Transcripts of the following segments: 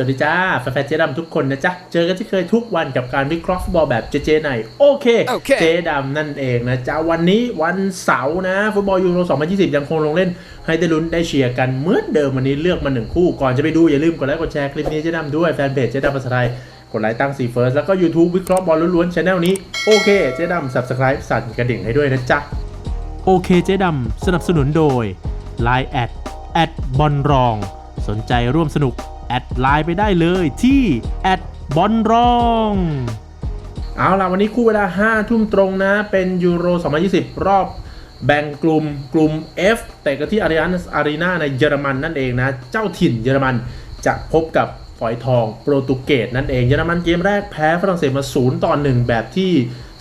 สวัสดีจ้าแฟนๆเจ๊ดำทุกคนนะจ๊ะ เจอกันที่เคยทุกวันกับการวิเคราะห์ฟุตบอลแบบเจเจในโอเคโอเค เจ๊ดำนั่นเองนะจ๊ะ วันนี้วันเสาร์นะ ฟุตบอลยูโร 2020 ยังคงลงเล่น ให้ได้ลุ้นได้เชียร์กันเหมือนเดิมวันนี้เลือกมาหนึ่งคู่ ก่อนจะไปดูอย่าลืมกดไลค์กดแชร์คลิปนี้เจ๊ดำด้วยแฟนเพจเจ๊ดำภาษาไทยกดไลค์ตั้งสีเฟิร์สแล้วก็ YouTube วิเคราะห์บอลล้วนๆช anel นี้โอเคเจ๊ดำ subscribe สั่นกระดิ่งให้ด้วยนะจ๊ะโอเคเจ๊ดำสนับสนุนโดย Line แอดแอดบอลรอง สนใจร่วมสนุก แอดไลน์ไปได้เลยที่แอดบอลรองเอาล่ะวันนี้คู่เวลา 5 ทุ่มตรงนะ เป็นยูโร 2020 รอบแบ่งกลุ่มกลุ่ม F แต่ก็ที่อารีนอารีนาในเยอรมันนั่นเองนะ เจ้าถิ่นเยอรมันจะพบกับฝอยทองโปรตุเกสนั่นเอง เยอรมันเกมแรกแพ้ฝรั่งเศสมา 0 ต่อ 1 แบบที่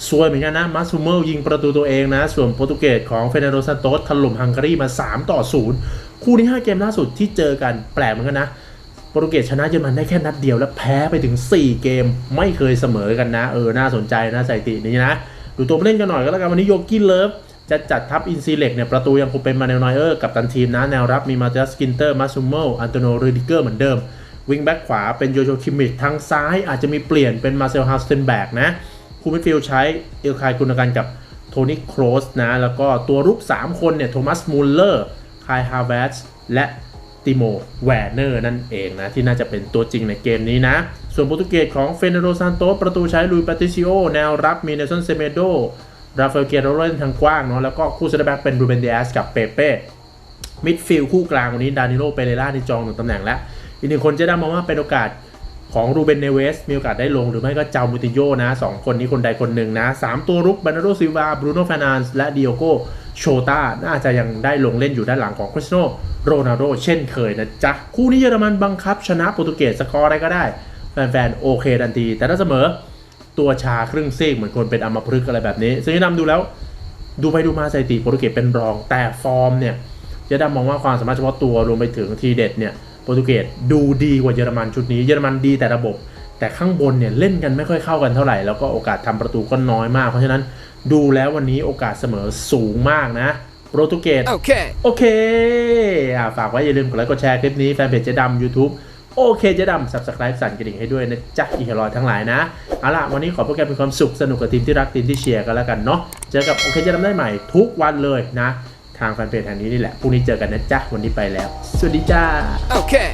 ซวยเหมือนกันนะมาซูเมลยิงประตูตัวเองนะ ส่วนโปรตุเกสของเฟเนโรซานโตสถล่มฮังการีมา 3 ต่อ 0 คู่นี้ 5 เกมล่าสุดที่เจอกันแปลกเหมือนกันนะ โปรตุเกสชนะเยอรมันได้แค่นัดเดียวแล้วแพ้ไปถึง 4 เกมไม่เคยเสมอกันนะ เออ น่าสนใจนะสถิตินี้นะ ดูตัวผู้เล่นกันหน่อยก็แล้วกันวันนี้โยกินเลิฟจะจัดทัพอินซีเล็กเนี่ยประตูยังคงเป็นมาเนลนอยเออร์กับตันทีมนะ แนวรับมีมาเตสกินเตอร์มาซูโมอันโตโนรูดิเกอร์เหมือนเดิม วิงแบ็กขวาเป็นโยโชคิมิชทางซ้ายอาจจะมีเปลี่ยนเป็นมาเซลฮาสเทนแบกนะคูมิฟิลใช้เอลคายกุนกันกับโทนี่โครสนะ แล้วก็ตัวรุก 3 คนเนี่ยโทมัสมูลเลอร์คายฮาร์เวสและ ติโมแวร์เนอร์นั่นเองนะ ที่น่าจะเป็นตัวจริงในเกมนี้นะ ส่วนโปรตุเกสของเฟเนโรซานโตประตูใช้ลุยปาติซิโอ แนวรับมีเนลสันเซเมโดราฟาเอลเกโรเล่นทางกว้างเนาะแล้วก็คู่เซนเตอร์แบ็กเป็นรูเบนเดียสกับเปเป้มิดฟิลด์คู่กลางวันนี้ดานิโลเปเรล่าในจองหนึ่งตำแหน่งแล้วอีกหนึ่งคนจะได้มองว่าเป็นโอกาสของรูเบนเนเวส มีโอกาสได้ลงหรือไม่ก็เจ้ามูติโยนะสองคนนี้คนใดคนหนึ่งนะสามตัวรุกบานาโดซิวาบรูโน่ฟานานส์และดิโอโกโชตาน่าจะยังได้ลงเล่นอยู่ด้านหลังของคริสโน โรนัลโดเช่นเคยนะจ๊ะ คู่นี้เยอรมันบังคับชนะโปรตุเกสสกอร์อะไรก็ได้ แฟนๆ โอเคทันที แต่ถ้าเสมอตัวชาครึ่งซีกเหมือนคนเป็นอัมพฤกษ์อะไรแบบนี้ ซึ่งที่นำดูแล้วดูไปดูมาสถิติโปรตุเกสเป็นรอง แต่ฟอร์มเนี่ยเจะดำมองว่าความสามารถเฉพาะตัวรวมไปถึงทีเด็ดเนี่ยโปรตุเกสดูดีกว่าเยอรมันชุดนี้เยอรมันดีแต่ระบบ แต่ข้างบนเนี่ยเล่นกันไม่ค่อยเข้ากันเท่าไหร่ แล้วก็โอกาสทำประตูก็น้อยมาก เพราะฉะนั้นดูแล้ววันนี้โอกาสเสมอสูงมากนะ โปรตุเกส Okay. โอเคอะฝากไว้อย่าลืมกดไลค์กดแชร์คลิปนี้แฟนเพจเจ๊ดำ YouTube โอเคเจ๊ดำ subscribe สั่นกระดิ่งให้ด้วยนะจ๊ะอีกรอยทั้งหลายนะ เอาล่ะ วันนี้ขอพวกแกมีความสุขสนุกกับทีมที่รักทีมที่เชียร์กันแล้วกันเนาะเจอกับโอเคเจ๊ดำได้ใหม่ทุกวันเลยนะ ทางแฟนเพจแห่งนี้นี่แหละพรุ่งนี้เจอกันนะจ๊ะวันนี้ไปแล้ว สวัสดีจ้า Okay.